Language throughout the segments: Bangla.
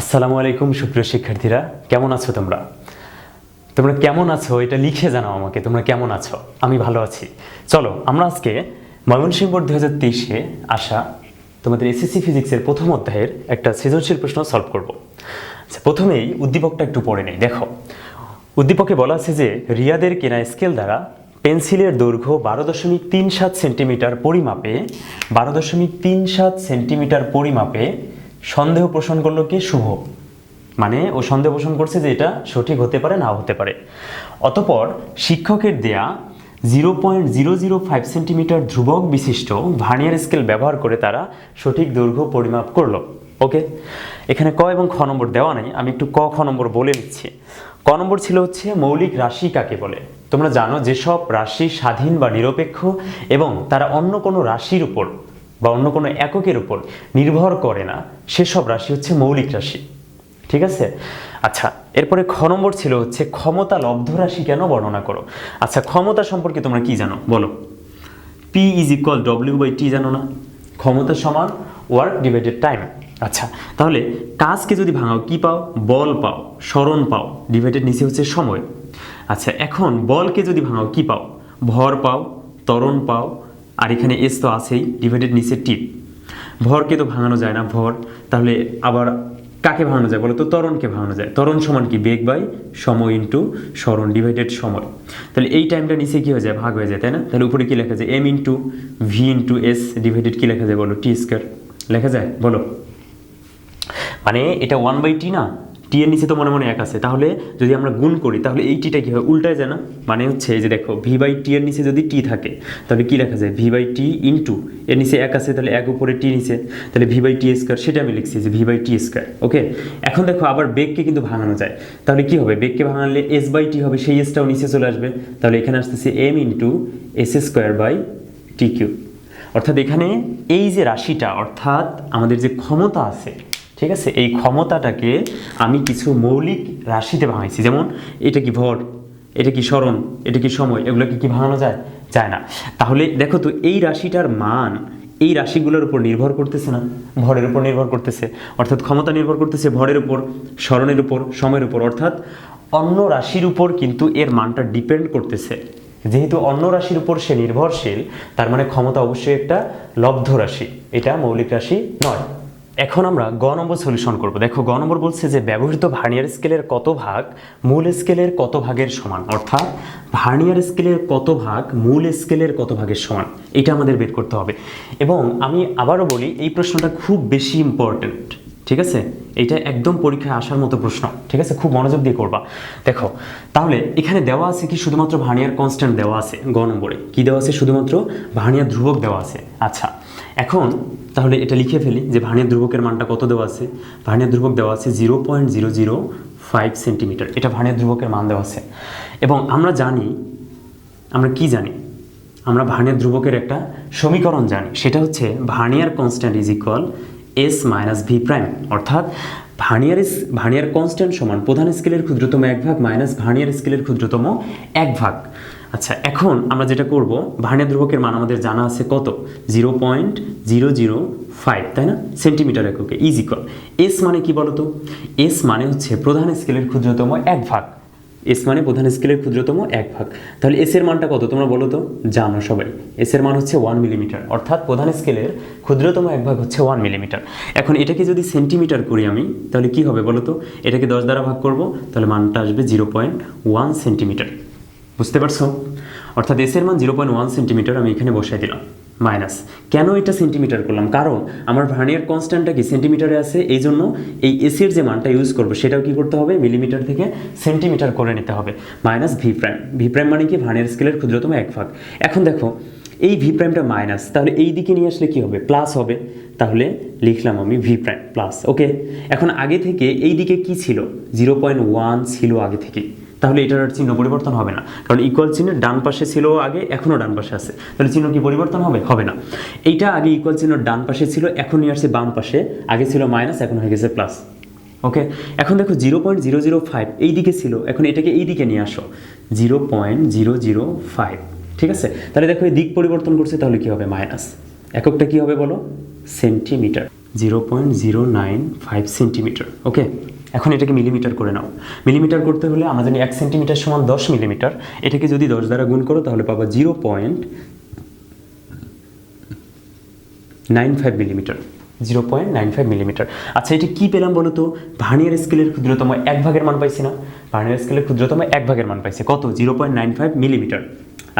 আসসালামু আলাইকুম, সুপ্রিয় শিক্ষার্থীরা। কেমন আছো তোমরা? তোমরা কেমন আছো? এটা লিখে জানাও আমাকে, তোমরা কেমন আছো? আমি ভালো আছি। চলো, আমরা আজকে ময়মনসিংহ বোর্ড দু হাজার তেইশে আসা তোমাদের এসএসসি ফিজিক্সের প্রথম অধ্যায়ের একটা সৃজনশীল প্রশ্ন সলভ করব। আচ্ছা প্রথমেই উদ্দীপকটা একটু পড়ে নেই, দেখো। উদ্দীপকে বলা আছে যে, রিয়াদের কেনা স্কেল দ্বারা পেন্সিলের দৈর্ঘ্য বারো দশমিক তিন সাত সেন্টিমিটার পরিমাপে, বারো দশমিক তিন সাত সেন্টিমিটার পরিমাপে সন্দেহ পোষণ করল কি? শুভ। মানে ও সন্দেহ পোষণ করছে যে এটা সঠিক হতে পারে না হতে পারে। অতপর শিক্ষকের দেয়া zero point zero zero five centimetre ধ্রুবক বিশিষ্ট ভার্নিয়ার স্কেল ব্যবহার করে তারা সঠিক দৈর্ঘ্য পরিমাপ করল। ওকে? এখানে ক এবং খ নম্বর দেওয়া নেই, আমি একটু ক, খ নম্বর বলে নিচ্ছি। ক নম্বর ছিল হচ্ছে মৌলিক রাশি কাকে বলে? তোমরা জানো যেসব রাশি স্বাধীন বা নিরপেক্ষ এবং তারা অন্য কোনো রাশির উপর বা অন্য কোনো এককের উপর নির্ভর করে না, সেসব রাশি হচ্ছে মৌলিক রাশি। ঠিক আছে? আচ্ছা এরপরে খ নম্বর ছিল হচ্ছে ক্ষমতা লব্ধ রাশি কেন বর্ণনা করো? আচ্ছা ক্ষমতা সম্পর্কে তোমরা কি জানো? বলো। P is equal W by T জানো না? ক্ষমতা সমান ওয়ার্ক ডিভাইডেড টাইম আচ্ছা তাহলে কাজকে যদি ভাঙাও, কি পাও? বল পাও, স্মরণ পাও ডিভাইডেড নিচে হচ্ছে সময়। আচ্ছা এখন বলকে যদি ভাঙাও, কি পাও? ভর পাও, ত্বরণ পাও আর এখানে এস তো আছেই ডিভাইডেড নিচে টিপ। ভরকে তো ভাঙানো যায় না, ভর। তাহলে আবার কাকে ভাঙানো যায় বলো তো? ত্বরণকে ভাঙানো যায়। তরণ সমান কি? বেগ বাই সময় ইন্টু স্মরণ ডিভাইডেড সময়। তাহলে এই টাইমটা নিচে কি হয়ে যায়? ভাগ হয়ে যায়, তাই না? তাহলে উপরে কি লেখা যায়? M into V into S divided কি লেখা যায় বলো? টি স্কোয়ার লেখা যায়? বলো। মানে এটা ওয়ান বাই টি না? টি এর নিচে তো মনে মনে এক আছে। তাহলে যদি আমরা গুণ করি, তাহলে এই টিটা কি হয়? উল্টায় যায় না? মানে হচ্ছে যে দেখো ভি বাই টি এর নিচে যদি টি থাকে, তাহলে কি লেখা যায়? ভি বাই টি ইন্টু এর নিচে এক আছে, তাহলে এক উপরে টি নিচে। তাহলে ভি বাই টি স্কোয়ার সেটা আমি লিখছি যে V by T square okay এখন দেখো আবার বেগকে কিন্তু ভাঙানো যায়। তাহলে কি হবে? বেগকে ভাঙালে এস বাই টি হবে, সেই এসটাও নিচে চলে আসবে। তাহলে এখানে আসতেছে M into S square by T Q অর্থাৎ এখানে এই যে রাশিটা, অর্থাৎ আমাদের যে ক্ষমতা আছে ঠিক আছে? এই ক্ষমতাটাকে আমি কিছু মৌলিক রাশিতে ভাঙাইছি। যেমন, এটা কি ভর এটা কি স্মরণ? এটা কি সময়? এগুলোকে কি ভাঙানো যায়? যায় না। তাহলে দেখো তো, এই রাশিটার মান এই রাশিগুলোর উপর নির্ভর করতেছে না। ভরের উপর নির্ভর করতেছে। অর্থাৎ ক্ষমতা নির্ভর করতেছে ভরের উপর, স্মরণের উপর, সময়ের উপর। অর্থাৎ অন্য রাশির উপর কিন্তু এর মানটা ডিপেন্ড করতেছে। যেহেতু অন্য রাশির উপর সে নির্ভরশীল, তার মানে ক্ষমতা অবশ্যই একটা লব্ধ রাশি। এটা মৌলিক রাশি নয়। এখন আমরা গ নম্বর সলিউশন করব। দেখো, গ নম্বর বলছে যে, ব্যবহৃত ভার্নিয়ার স্কেলের কত ভাগ মূল স্কেলের কত ভাগের সমান? অর্থাৎ ভার্নিয়ার স্কেলের কত ভাগ মূল স্কেলের কত ভাগের সমান? এটা আমাদের বের করতে হবে। এবং আমি আবারও বলি, এই প্রশ্নটা খুব বেশি ইম্পর্ট্যান্ট ঠিক আছে? এটা একদম পরীক্ষায় আসার মতো প্রশ্ন, ঠিক আছে? খুব মনোযোগ দিয়ে করবা। দেখো, তাহলে এখানে দেওয়া আছে কি শুধুমাত্র ভার্নিয়ার কনস্ট্যান্ট দেওয়া আছে, গ নম্বরে? কি দেওয়া আছে? শুধুমাত্র ভার্নিয়ার ধ্রুবক দেওয়া আছে। আচ্ছা এখন তাহলে এটা লিখে ফেলি যে ভার্নিয়ার ধ্রুবকের মানটা কত দেওয়া আছে? ভার্নিয়ার ধ্রুবক দেওয়া আছে zero point zero zero five centimetre এটা ভার্নিয়ার ধ্রুবকের মান দেওয়া আছে। এবং আমরা জানি, আমরা কি জানি? আমরা ভার্নিয়ার ধ্রুবকের একটা সমীকরণ জানি। সেটা হচ্ছে vernier constant is equal S minus V prime অর্থাৎ ভার্নিয়ার ভার্নিয়ার কনস্ট্যান্ট সমান প্রধান স্কেলের ক্ষুদ্রতম এক ভাগ মাইনাস ভার্নিয়ার স্কেলের ক্ষুদ্রতম এক ভাগ। আচ্ছা এখন আমরা যেটা করব, ভার্নিয়ার ধ্রুবকের মান আমাদের জানা আছে কত? Zero point zero zero five, তাই না? সেন্টিমিটার এককে ইজ এস মানে কি বলতো? এস মানে হচ্ছে প্রধান স্কেলের ক্ষুদ্রতম এক ভাগ। এস মানে প্রধান স্কেলের ক্ষুদ্রতম এক ভাগ। তাহলে এস এর মানটা কত তোমরা বলো তো? জানো সবাই। এস এর মান হচ্ছে ওয়ান মিলিমিটার অর্থাৎ প্রধান স্কেলের ক্ষুদ্রতম এক ভাগ হচ্ছে ওয়ান মিলিমিটার এখন এটাকে যদি সেন্টিমিটার করি আমি, তাহলে কি হবে বলো তো? এটাকে দশ দ্বারা ভাগ করব, তাহলে মানটা আসবে জিরো পয়েন্ট ওয়ান সেন্টিমিটার বুঝতে পারছ? অর্থাৎ এস এর মান জিরো পয়েন্ট ওয়ান সেন্টিমিটার আমি এখানে বসাই দিলাম মাইনাস কেন এটা সেন্টিমিটার করলাম? কারণ আমার ভার্নিয়ার কনস্ট্যান্টটা কি সেন্টিমিটারে আছে? এই জন্য এই এসির যে মানটা ইউজ করব, সেটাও কি করতে হবে? মিলিমিটার থেকে সেন্টিমিটার করে নিতে হবে। Minus V prime V prime মানে কি? ভার্নিয়ার স্কেলের ক্ষুদ্রতম এক ভাগ। এখন দেখো, এই ভি প্রাইমটা মাইনাস তাহলে এই দিকে নিয়ে আসলে কি হবে? প্লাস হবে। তাহলে লিখলাম আমি ভি প্রাইম প্লাস ওকে এখন আগে থেকে এই দিকে কি ছিল? জিরো পয়েন্ট ওয়ান ছিল আগে থেকে তাহলে এটার আর চিহ্ন পরিবর্তন হবে না। কারণ ইকুয়াল চিহ্নের ডান পাশে ছিল আগে, এখনও ডান পাশে আছে। তাহলে চিহ্ন কি পরিবর্তন হবে? হবে না। এইটা আগে ইকুয়াল চিহ্ন ডান পাশে ছিল এখন নিয়ে আসছে বাম পাশে। আগে ছিল মাইনাস এখন হয়ে গেছে প্লাস ওকে এখন দেখো zero point zero zero five এই দিকে ছিল। এখন এটাকে এই দিকে নিয়ে আসো। Zero point zero zero five ঠিক আছে? তাহলে দেখো এই দিক পরিবর্তন করছে, তাহলে কি হবে? মাইনাস এককটা কি হবে বলো? Centimetre zero point zero nine five centimetre okay এখন এটাকে মিলিমিটার করে নাও। মিলিমিটার করতে হলে জানি এক সেন্টিমিটার সমান দশ মিলিমিটার এটাকে যদি দশ দ্বারা গুণ করো, তাহলে পাবা zero point nine five millimetre zero point nine five millimetre আচ্ছা এটা কী পেলাম বলো তো ভার্নিয়ার স্কেলের ক্ষুদ্রতম এক ভাগের মান পাইছি না। ভার্নিয়ার স্কেলের ক্ষুদ্রতম এক ভাগের মান পাইছি। কত? Zero point nine five millimetre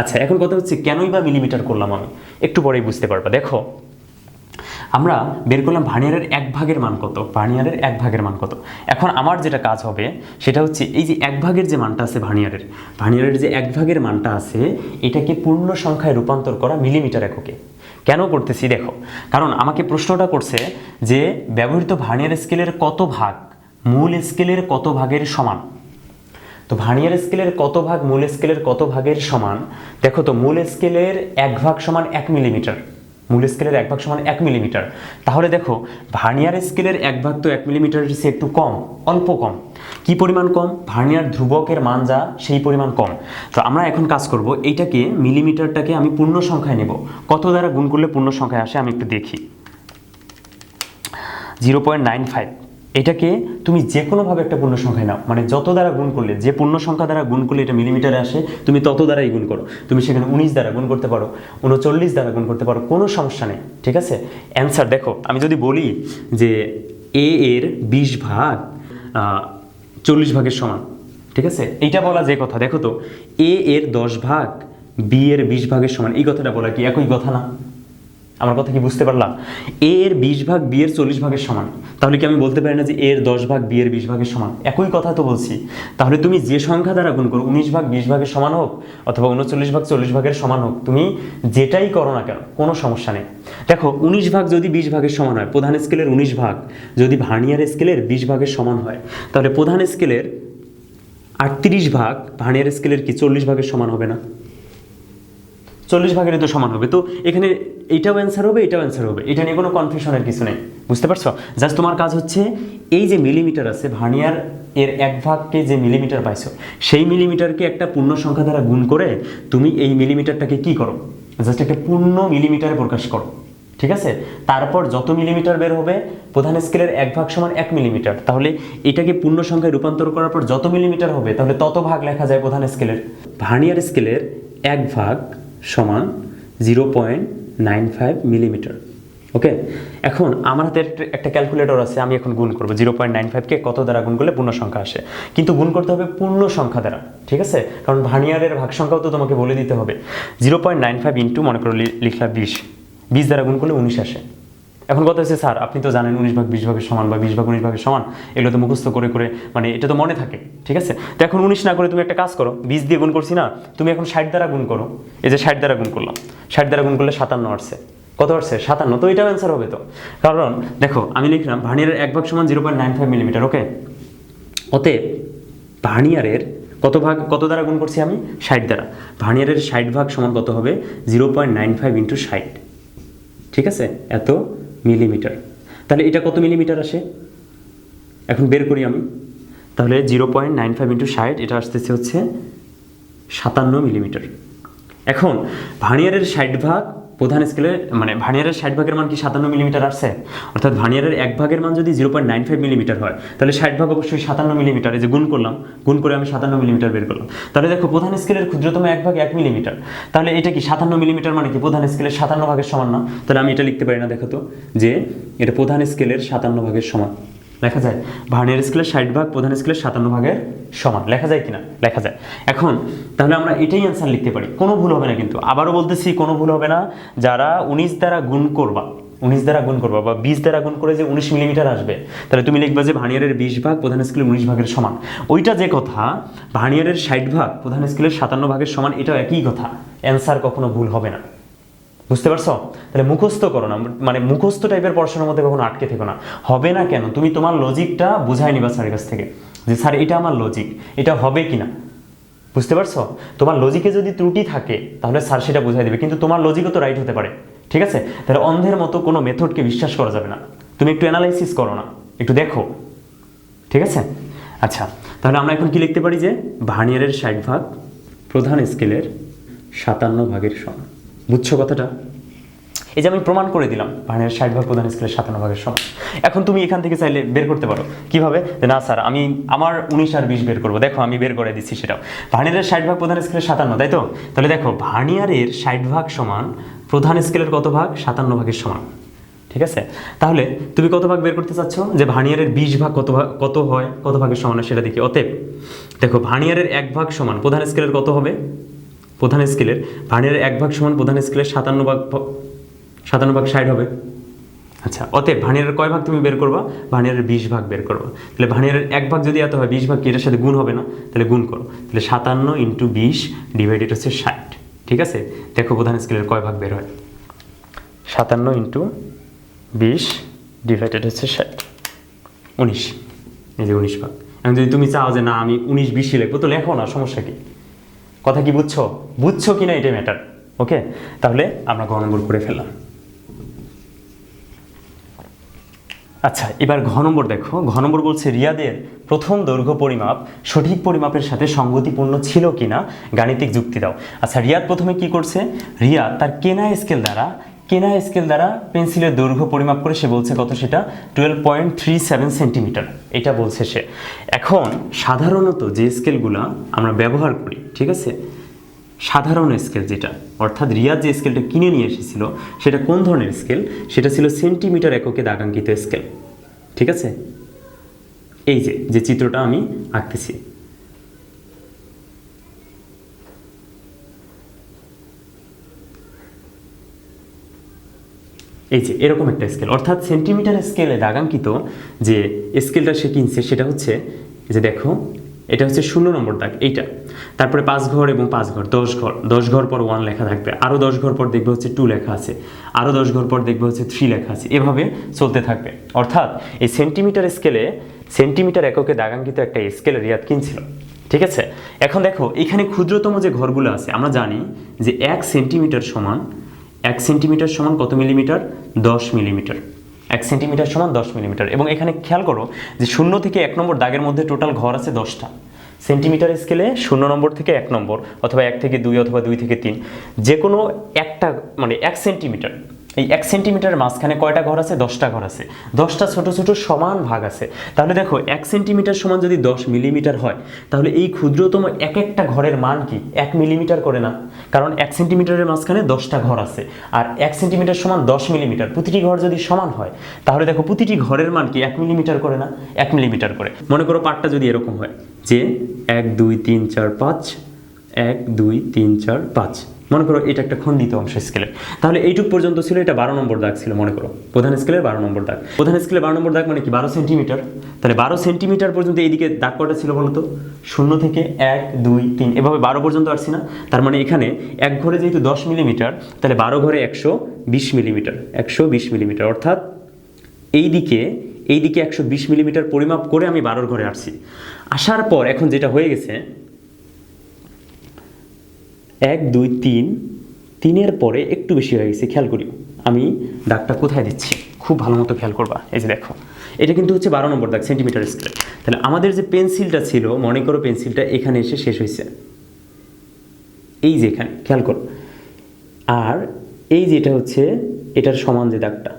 আচ্ছা এখন কথা হচ্ছে কেনই বা মিলিমিটার করলাম আমি? একটু পরেই বুঝতে পারবা। দেখো আমরা বের করলাম ভার্নিয়ারের এক ভাগের মান কত? ভার্নিয়ারের এক ভাগের মান কত? এখন আমার যেটা কাজ হবে, সেটা হচ্ছে এই যে এক ভাগের যে মানটা আছে ভার্নিয়ারের ভার্নিয়ারের যে এক ভাগের মানটা আছে, এটাকে পূর্ণ সংখ্যায় রূপান্তর করা মিলিমিটার এককে। কেন করতেছি? দেখো, কারণ আমাকে প্রশ্নটা করছে যে ব্যবহৃত ভার্নিয়ার স্কেলের কত ভাগ মূল স্কেলের কত ভাগের সমান? তো ভার্নিয়ার স্কেলের কত ভাগ মূল স্কেলের কত ভাগের সমান? দেখো তো, মূল স্কেলের এক ভাগ সমান এক মিলিমিটার। মূল স্কেলের এক ভাগ সমান এক মিলিমিটার তাহলে দেখো, ভার্নিয়ার স্কেলের এক ভাগ তো এক মিলিমিটার চেয়ে একটু কম, অল্প কম। কি পরিমাণ কম? ভার্নিয়ার ধ্রুবকের মান যা, সেই পরিমাণ কম। তো আমরা এখন কাজ করব এইটাকে মিলিমিটারটাকে আমি পূর্ণ সংখ্যায় নেব। কত দ্বারা গুণ করলে পূর্ণ সংখ্যায় আসে আমি একটু দেখি। জিরো পয়েন্ট নাইন ফাইভ এটাকে তুমি যে কোনোভাবে একটা পূর্ণ সংখ্যায় নাও। মানে যত দ্বারা গুণ করলে, যে পূর্ণ সংখ্যা দ্বারা গুণ করলে এটা মিলিমিটারে আসে, তুমি তত দ্বারাই গুণ করো। তুমি সেখানে উনিশ দ্বারা গুণ করতে পারো, উনচল্লিশ দ্বারা গুণ করতে পারো, কোনো সমস্যা নেই, ঠিক আছে? অ্যান্সার দেখো, আমি যদি বলি যে এ এর বিশ ভাগ চল্লিশ ভাগের সমান, ঠিক আছে? এইটা বলা যে কথা, দেখো তো এ এর দশ ভাগ বি এর বিশ ভাগের সমান, এই কথাটা বলা কি একই কথা না? আমার কথা কি বুঝতে পারলাম? এর বিশ ভাগ বি এর চল্লিশ ভাগের সমান। তাহলে কি আমি বলতে পারি না যে এর দশ ভাগ বি এর বিশ ভাগের সমান? একই কথা তো বলছি। তাহলে তুমি যে সংখ্যা দ্বারা গুণ করো, উনিশ ভাগ বিশ ভাগের সমান হোক অথবা উনচল্লিশ ভাগ চল্লিশ ভাগের সমান হোক, তুমি যেটাই করো না কেন, কোনো সমস্যা নেই। দেখো, উনিশ ভাগ যদি বিশ ভাগের সমান হয়, প্রধান স্কেলের উনিশ ভাগ যদি ভার্নিয়ার স্কেলের বিশ ভাগের সমান হয়, তাহলে প্রধান স্কেলের আটত্রিশ ভাগ ভার্নিয়ার স্কেলের কি চল্লিশ ভাগের সমান হবে না? চল্লিশ ভাগেরই তো সমান হবে। তো এখানে এইটাও অ্যান্সার হবে, এটাও অ্যান্সার হবে। এটা নিয়ে কোনো কনফিউশনের কিছু নেই। বুঝতে পারছ? জাস্ট তোমার কাজ হচ্ছে, এই যে মিলিমিটার আছে, ভার্নিয়ার এর এক ভাগকে যে মিলিমিটার পাইছো, সেই মিলিমিটারকে একটা পূর্ণ সংখ্যা দ্বারা গুণ করে তুমি এই মিলিমিটারটাকে কি করো? জাস্ট একটা পূর্ণ মিলিমিটারে প্রকাশ করো। ঠিক আছে? তারপর যত মিলিমিটার বের হবে, প্রধান স্কেলের এক ভাগ সমান এক মিলিমিটার তাহলে এটাকে পূর্ণ সংখ্যায় রূপান্তর করার পর যত মিলিমিটার হবে, তাহলে তত ভাগ লেখা যায় প্রধান স্কেলের ভার্নিয়ার স্কেলের এক ভাগ সমান zero point nine five millimetre okay এখন আমার হাতে একটা- ক্যালকুলেটর আছে, আমি এখন গুণ করব। জিরো পয়েন্ট নাইন ফাইভকে কত দ্বারা গুণ করলে পূর্ণ সংখ্যা আসে? কিন্তু গুণ করতে হবে পূর্ণ সংখ্যা দ্বারা, ঠিক আছে? কারণ ভার্নিয়ারের ভাগ সংখ্যাও তো তোমাকে বলে দিতে হবে। Zero point nine five into মনে করো লিখলা বিশ। বিশ দ্বারা গুণ করলে উনিশ আসে। এখন কথা হচ্ছে, স্যার, আপনি তো জানেন উনিশ ভাগ বিশ ভাগের সমান বা বিশ ভাগ উনিশ ভাগের সমান। এগুলো তো মুখস্থ করে করে মানে এটা তো মনে থাকে, ঠিক আছে? তো এখন উনিশ না করে তুমি একটা কাজ করো, বিশ দিয়ে গুণ করছি না, তুমি এখন ষাট দ্বারা গুণ করো। এই যে ষাট দ্বারা গুণ করলাম, ষাট দ্বারা গুণ করলে সাতান্ন আসছে। কত আসছে? সাতান্ন। তো এটাও অ্যান্সার হবে তো। কারণ, দেখো, আমি লিখলাম ভার্নিয়ারের এক ভাগ সমান zero point nine five millimetre, okay? অতএব ভার্নিয়ারের কত ভাগ, কত দ্বারা গুণ করছি আমি? ষাট দ্বারা। ভার্নিয়ারের ষাট ভাগ সমান কত হবে? Zero point nine five into ষাট। ঠিক আছে? এত মিলিমিটার। তাহলে এটা কত মিলিমিটার আসে? এখন বের করি আমি। তাহলে zero point nine five into ষাট, এটা আসতেছে হচ্ছে সাতান্ন মিলিমিটার। এখন ভার্নিয়ারের ষাট ভাগ প্রধান স্কেলে মানে ভার্নিয়ারের ষাট ভাগের মান কি সাতান্ন মিলিমিটার আসছে? অর্থাৎ ভার্নিয়ারের এক ভাগের মান যদি zero point nine five millimetre হয়, তাহলে ষাট ভাগ অবশ্যই সাতান্ন মিলিমিটার এই যে গুণ করলাম, গুণ করে আমি সাতান্ন মিলিমিটার বের করলাম। তাহলে দেখো, প্রধান স্কেলের ক্ষুদ্রতম এক ভাগ এক মিলিমিটার তাহলে এটা কি সাতান্ন মিলিমিটার মানে কি? প্রধান স্কেলের সাতান্ন ভাগের সমান না? তাহলে আমি এটা লিখতে পারি না, দেখো তো, যে এটা প্রধান স্কেলের সাতান্ন ভাগের সমান। লেখা যায়। ভার্নিয়ার স্কেলের ষাট ভাগ, প্রধান স্কেলের সাতান্ন ভাগের সমান। লেখা যায় কিনা? লেখা যায়। এখন, তাহলে আমরা এটাই অ্যান্সার লিখতে পারি। কোনো ভুল হবে না কিন্তু। আবারও বলতেছি, কোনো ভুল হবে না। যারা উনিশ দ্বারা গুণ করবা, উনিশ দ্বারা গুণ করবা বা বিশ দ্বারা গুণ করে যে উনিশ মিলিমিটার আসবে, তাহলে তুমি লিখবা যে ভার্নিয়ারের বিশ ভাগ, প্রধান স্কেলের উনিশ ভাগের সমান। ওইটা যে কথা, ভার্নিয়ারের ষাট ভাগ, প্রধান স্কেলের সাতান্ন ভাগের সমান, এটাও একই কথা। অ্যান্সার কখনো ভুল হবে না। বুঝতে পারছ? তাহলে মুখস্থ করো না। মানে মুখস্থ টাইপের পড়াশোনার মধ্যে কখনো আটকে থেকো না। হবে না কেন? তুমি তোমার লজিকটা বুঝাই নিবা স্যারের কাছ থেকে। যে, স্যার, এটা আমার লজিক এটা হবে কি না বুঝতে পারছ? তোমার লজিকে যদি ত্রুটি থাকে, তাহলে স্যার সেটা বুঝাই দেবে। কিন্তু তোমার লজিকও তো রাইট হতে পারে। ঠিক আছে? তাহলে অন্ধের মতো কোনো মেথডকে বিশ্বাস করা যাবে না। তুমি একটু অ্যানালাইসিস করো না। একটু দেখো। ঠিক আছে? আচ্ছা তাহলে আমরা এখন কি লিখতে পারি যে ভার্নিয়ারের ষাট ভাগ, প্রধান স্কেলের সাতান্ন ভাগের সমান বুঝছ কথাটা? এই যে আমি প্রমাণ করে দিলাম ভার্নিয়ার ষাট ভাগ প্রধান স্কেলের সাতান্ন ভাগের সমান। এখন তুমি এখান থেকে চাইলে বের করতে পারো। কীভাবে? না, স্যার, আমি আমার উনিশ আর বিশ বের করব। দেখো, আমি বের করে দিচ্ছি সেটাও। ভার্নিয়ারের ষাট ভাগ প্রধান স্কেলের সাতান্ন, তাই তো? তাহলে দেখো ভার্নিয়ারের ষাট ভাগ সমান প্রধান স্কেলের কত ভাগ? সাতান্ন ভাগের সমান। ঠিক আছে? তাহলে তুমি কত ভাগ বের করতে চাচ্ছ? যে ভার্নিয়ারের বিশ ভাগ কত ভাগ, কত হয়? কত ভাগের সমান সেটা দেখি। অতএব, দেখো ভার্নিয়ারের এক ভাগ সমান প্রধান স্কেলের কত হবে? প্রধান স্কেলের ভার্নিয়ারের এক ভাগ সমান প্রধান স্কেলের সাতান্ন ভাগ সাতান্ন ভাগ ষাট হবে। আচ্ছা অতএব ভার্নিয়ারের কয় ভাগ তুমি বের করবা? ভার্নিয়ারের বিশ ভাগ বের করবা। তাহলে ভার্নিয়ারের এক ভাগ যদি এত হয়, বিশ ভাগ কি এটার সাথে গুণ হবে না? তাহলে গুণ করো। তাহলে সাতান্ন ইন্টু বিশ ডিভাইডেড হচ্ছে ষাট। ঠিক আছে? দেখো প্রধান স্কেলের কয় ভাগ বের হয়। সাতান্ন ইন্টু বিশ ডিভাইডেড হচ্ছে ষাট। উনিশ। এই যে উনিশ ভাগ। এখন যদি তুমি চাও যে না, আমি উনিশ বিশই লিখব, তো লেখো না, সমস্যা কি? কথা কি বুঝছ? বুঝছ কি না এটা ম্যাটার ওকে তাহলে আমরা ঘনম্বর নম্বর করে ফেললাম। আচ্ছা এবার ঘ নম্বর দেখো। ঘ নম্বর বলছে, রিয়াদের প্রথম দৈর্ঘ্য পরিমাপ সঠিক পরিমাপের সাথে সঙ্গতিপূর্ণ ছিল কিনা? গাণিতিক যুক্তি দাও। আচ্ছা রিয়াদ প্রথমে কি করছে? রিয়াদ তার কেনা স্কেল দ্বারা কেনা স্কেল দ্বারা পেন্সিলের দৈর্ঘ্য পরিমাপ করে সে বলছে কত সেটা? Twelve point three seven centimetre এটা বলছে সে। এখন সাধারণত যে স্কেলগুলো আমরা ব্যবহার করি, ঠিক আছে? সাধারণ স্কেল যেটা, অর্থাৎ রিয়াদ যে স্কেলটা কিনে নিয়ে এসেছিল, সেটা কোন ধরনের স্কেল সেটা ছিল সেন্টিমিটার এককে দাগাঙ্কিত স্কেল ঠিক আছে? এই যে যে চিত্রটা আমি আঁকতেছি। এই যে, এরকম একটা স্কেল অর্থাৎ সেন্টিমিটার স্কেলে দাগাঙ্কিত যে স্কেলটা সে কিনছে, সেটা হচ্ছে যে দেখো, এটা হচ্ছে শূন্য নম্বর দাগ, এইটা। তারপরে পাঁচ ঘর এবং পাঁচ ঘর, দশ ঘর। দশ ঘর পর ওয়ান লেখা থাকবে। আরও দশ ঘর পর দেখবে হচ্ছে টু লেখা আছে। আরও দশ ঘর পর দেখবে হচ্ছে থ্রি লেখা আছে। এভাবে চলতে থাকবে। অর্থাৎ এই সেন্টিমিটার স্কেলে সেন্টিমিটার এককে দাগাঙ্কিত একটা স্কেল রিয়াদ কিনছিল। ঠিক আছে? এখন দেখো, এখানে ক্ষুদ্রতম যে ঘরগুলো আছে, আমরা জানি যে এক সেন্টিমিটার সমান এক সেন্টিমিটার সমান কত মিলিমিটার? দশ মিলিমিটার। এক সেন্টিমিটার সমান দশ মিলিমিটার। এবং এখানে খেয়াল করো যে শূন্য থেকে এক নম্বর দাগের মধ্যে টোটাল ঘর আছে দশটা। সেন্টিমিটার স্কেলে শূন্য নম্বর থেকে এক নম্বর অথবা এক থেকে দুই অথবা দুই থেকে তিন। যে কোনো একটা মানে এক সেন্টিমিটার। এই এক সেন্টিমিটারের মাঝখানে কয়টা ঘর আছে? দশটা ঘর আছে। দশটা ছোট ছোট সমান ভাগ আছে। তাহলে দেখো, এক সেন্টিমিটার সমান যদি দশ মিলিমিটার হয়, তাহলে এই ক্ষুদ্রতম এক একটা ঘরের মান কি? এক মিলিমিটার করে না। কারণ এক সেন্টিমিটারের মাঝখানে দশটা ঘর আছে। আর এক সেন্টিমিটার সমান দশ মিলিমিটার, প্রতিটি ঘর যদি সমান হয়, তাহলে দেখো প্রতিটি ঘরের মান কি এক মিলিমিটার করে না? এক মিলিমিটার করে। মনে করো পার্টটা যদি এরকম হয়, যে এক, দুই, তিন, চার, পাঁচ, এক, দুই, তিন, চার, পাঁচ। মনে করো এটা একটা খণ্ডিত অংশ স্কেলের। তাহলে এইটুক পর্যন্ত ছিল, এটা বারো নম্বর দাগ ছিল, মনে করো। প্রধান স্কেলের বারো নম্বর দাগ। প্রধান স্কেলের বারো নম্বর দাগ মানে কি? বারো সেন্টিমিটার। তাহলে বারো সেন্টিমিটার পর্যন্ত এইদিকে দাগ কটা ছিল বলতো? শূন্য থেকে এক, দুই, তিন। এভাবে বারো পর্যন্ত আসছি না। তার মানে এখানে এক ঘরে যেহেতু দশ মিলিমিটার, তাহলে বারো ঘরে একশো বিশ মিলিমিটার, একশো বিশ মিলিমিটার। অর্থাৎ এই দিকে এই দিকে একশো বিশ মিলিমিটার পরিমাপ করে আমি বারোর ঘরে আসছি। আসার পর এখন যেটা হয়ে গেছে এক, দুই, তিন, তিনের পরে একটু বেশি হয়ে গেছে, খেয়াল করি আমি দাগটা কোথায় দিচ্ছি? খুব ভালো মতো খেয়াল করবা। এই যে দেখো, এটা কিন্তু হচ্ছে বারো নম্বর দাগ সেন্টিমিটার স্কেলে তাহলে আমাদের যে পেন্সিলটা ছিল, মনে করো পেন্সিলটা এখানে এসে শেষ হয়েছে। এই যে এখানে, খেয়াল করো। আর এই যেটা হচ্ছে, এটার সমান যে দাগটা।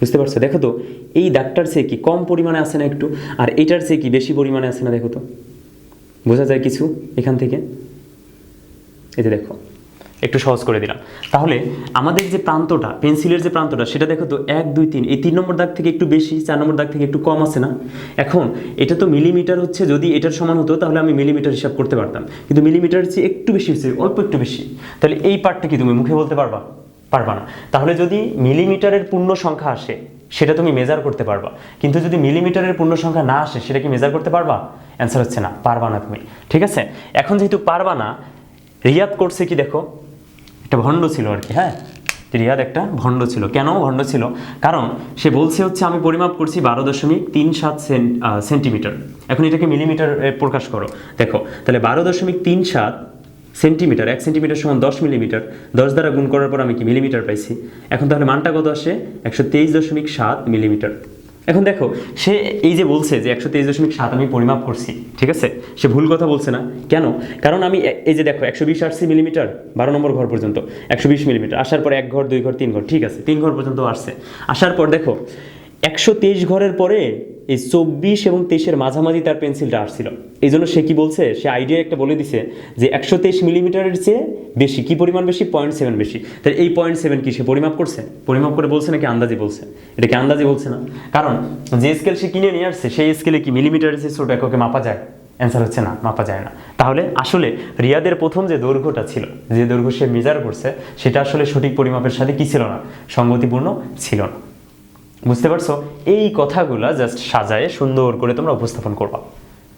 বুঝতে পারছ? দেখো তো, এই দাগটার চেয়ে কি কম পরিমাণে আসে না একটু? আর এটার চেয়ে কি বেশি পরিমাণে আসে না, দেখো তো। বোঝা যায় কিছু এখান থেকে? এই যে দেখো, একটু সহজ করে দিলাম। তাহলে আমাদের যে প্রান্তটা, পেন্সিলের যে প্রান্তটা, সেটা দেখো তো এক, দুই, তিন, এই তিন নম্বর দাগ থেকে একটু বেশি, চার নম্বর দাগ থেকে একটু কম আছে না? এখন এটা তো মিলিমিটার হচ্ছে, যদি এটার সমান হতো, তাহলে আমি মিলিমিটার হিসাব করতে পারতাম। কিন্তু মিলিমিটার চেয়ে একটু বেশি হচ্ছে, অল্প একটু বেশি। তাহলে এই পার্টটা কি তুমি মুখে বলতে পারবা? পারবা না। তাহলে যদি মিলিমিটারের পূর্ণ সংখ্যা আসে, সেটা তুমি মেজার করতে পারবা। কিন্তু যদি মিলিমিটারের পূর্ণ সংখ্যা না আসে, সেটা কি মেজার করতে পারবা? অ্যান্সার হচ্ছে না, পারবা না তুমি। ঠিক আছে? এখন যেহেতু পারবা না রিয়াদ করছে কি দেখো? একটা ভণ্ড ছিল আর কি হ্যাঁ? রিয়াদ একটা ভণ্ড ছিল। কেন ভণ্ড ছিল? কারণ সে বলছে হচ্ছে, আমি পরিমাপ করছি বারো দশমিক তিন সাত সেন্টিমিটার। এখন এটাকে মিলিমিটার প্রকাশ করো। দেখো, তাহলে বারো দশমিক তিন সাত সেন্টিমিটার, এক সেন্টিমিটার সমান দশ মিলিমিটার, দশ দ্বারা গুণ করার পর আমি কি মিলিমিটার পাইছি? এখন তাহলে মানটা কত আসে? একশো তেইশ দশমিক সাত মিলিমিটার। এখন দেখো, সে এই যে বলছে যে একশো তেইশ দশমিক সাত আমি পরিমাপ করছি, ঠিক আছে? সে ভুল কথা বলছে না। কেন? কারণ আমি এই যে দেখো, একশো বিশ আসছি মিলিমিটার, বারো নম্বর ঘর পর্যন্ত, একশো বিশ মিলিমিটার। আসার পর এক ঘর, দুই ঘর, তিন ঘর, ঠিক আছে? তিন ঘর পর্যন্ত আসছে। আসার পর দেখো, একশো তেইশ ঘরের পরে এই চব্বিশ এবং তেইশের মাঝামাঝি তার পেন্সিলটা আসছিল। এই জন্য সে কি বলছে? সে আইডিয়া একটা বলে দিছে যে একশো তেইশ মিলিমিটারের চেয়ে বেশি, কি পরিমাণ বেশি? পয়েন্ট সেভেন বেশি। তাই এই পয়েন্ট সেভেন কি সে পরিমাপ করছে? পরিমাপ করে বলছে নাকি আন্দাজে বলছে? এটা কি আন্দাজে বলছে না? কারণ যে স্কেল সে কিনে নিয়ে আসছে, সেই স্কেলে কি মিলিমিটারের চেয়ে ছোট এককে মাপা যায়? অ্যান্সার হচ্ছে না, মাপা যায় না। তাহলে আসলে রিয়াদের প্রথম যে দৈর্ঘ্যটা ছিল, যে দৈর্ঘ্য সে মেজার করছে, সেটা আসলে সঠিক পরিমাপের সাথে কি ছিল না? সঙ্গতিপূর্ণ ছিল না। বুঝতে পারছ? এই কথাগুলো জাস্ট সাজায়ে সুন্দর করে তোমরা উপস্থাপন করবা।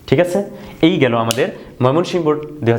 ঠিক আছে? এই গেল আমাদের ময়মনসিংহ বোর্ড দুই